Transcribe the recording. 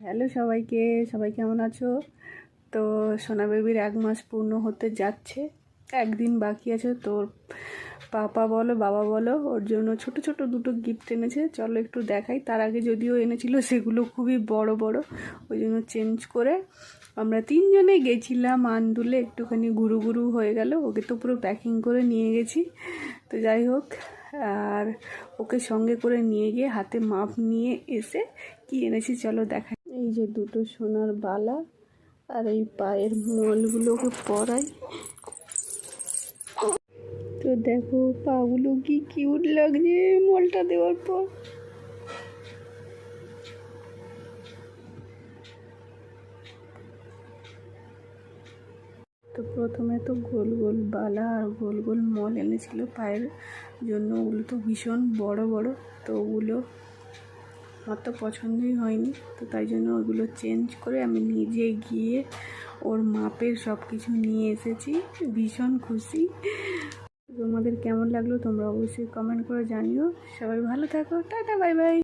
Hello সবাইকে, সবাই কেমন আছো? তো সোনা বেবির এক মাস পূর্ণ হতে যাচ্ছে, একদিন বাকি আছে। তোর পাপা বলো, বাবা বলো, ওর জন্য ছোট ছোট দুটো গিফট এনেছে। চলো একটু দেখাই। তার আগে যদিও এনেছিল, সেগুলো খুবই বড় বড়, ওই জন্য চেঞ্জ করে আমরা তিনজনে গেছিলাম আন্দুলে। একটুখানি গুরু গুরু হয়ে গেল, ওকে তো পুরো প্যাকিং করে নিয়ে গেছি। তো যাই হোক, আর ওকে সঙ্গে করে নিয়ে গিয়ে হাতে মাপ নিয়ে এসে কি এনেছি চলো দেখাই। এই যে দুটো সোনার বালা আর এই পায়ের মলগুলোকে পরাই। তো দেখো পাগুলো কি কিউট লাগছে মলটা দেওয়ার পর। তো প্রথমে তো গোল গোল বালা আর গোল গোল মল এনেছিল পায়ের জন্য। ওগুলো তো ভীষণ বড় বড়। তো ওগুলো আমার তো পছন্দই হয়নি, তো তাই জন্য ওগুলো চেঞ্জ করে আমি নিজে গিয়ে ওর মাপের সব কিছু নিয়ে এসেছি। ভীষণ খুশি। তোমাদের কেমন লাগল তোমরা অবশ্যই কমেন্ট করে জানিও। সবাই ভালো থাকো, টাটা বাই বাই